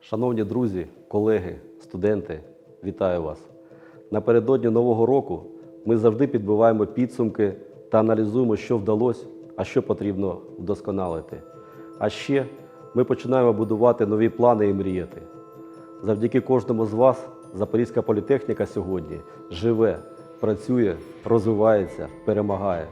Шановні друзі, колеги, студенти, вітаю вас! Напередодні Нового року ми завжди підбиваємо підсумки та аналізуємо, що вдалося, а що потрібно вдосконалити. А ще ми починаємо будувати нові плани і мріяти. Завдяки кожному з вас Запорізька політехніка сьогодні живе, працює, розвивається, перемагає.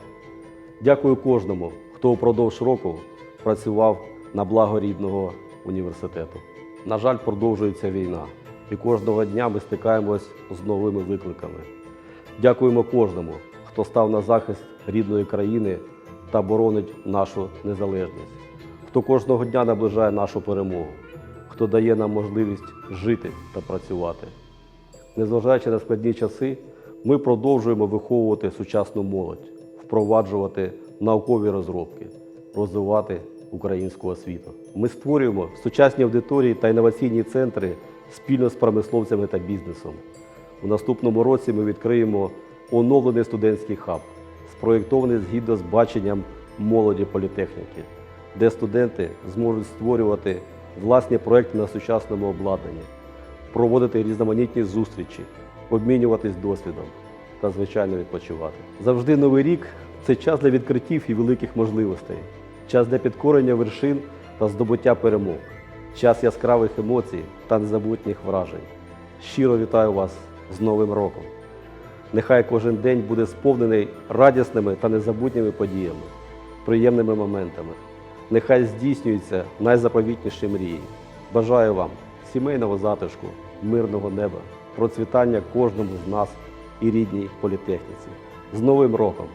Дякую кожному, хто упродовж року працював на благо рідного університету. На жаль, продовжується війна, і кожного дня ми стикаємось з новими викликами. Дякуємо кожному, хто став на захист рідної країни та боронить нашу незалежність, хто кожного дня наближає нашу перемогу, хто дає нам можливість жити та працювати. Незважаючи на складні часи, ми продовжуємо виховувати сучасну молодь, впроваджувати наукові розробки, розвивати українську освіту. Ми створюємо сучасні аудиторії та інноваційні центри спільно з промисловцями та бізнесом. У наступному році ми відкриємо оновлений студентський хаб, спроєктований згідно з баченням молоді політехніки, де студенти зможуть створювати власні проекти на сучасному обладнанні, проводити різноманітні зустрічі, обмінюватись досвідом та, звичайно, відпочивати. Завжди новий рік це час для відкриттів і великих можливостей, час для підкорення вершин та здобуття перемог, час яскравих емоцій та незабутніх вражень. Щиро вітаю вас з Новим роком! Нехай кожен день буде сповнений радісними та незабутніми подіями, приємними моментами. Нехай здійснюються найзаповітніші мрії. Бажаю вам сімейного затишку, мирного неба, процвітання кожному з нас і рідній політехніці. З Новим роком!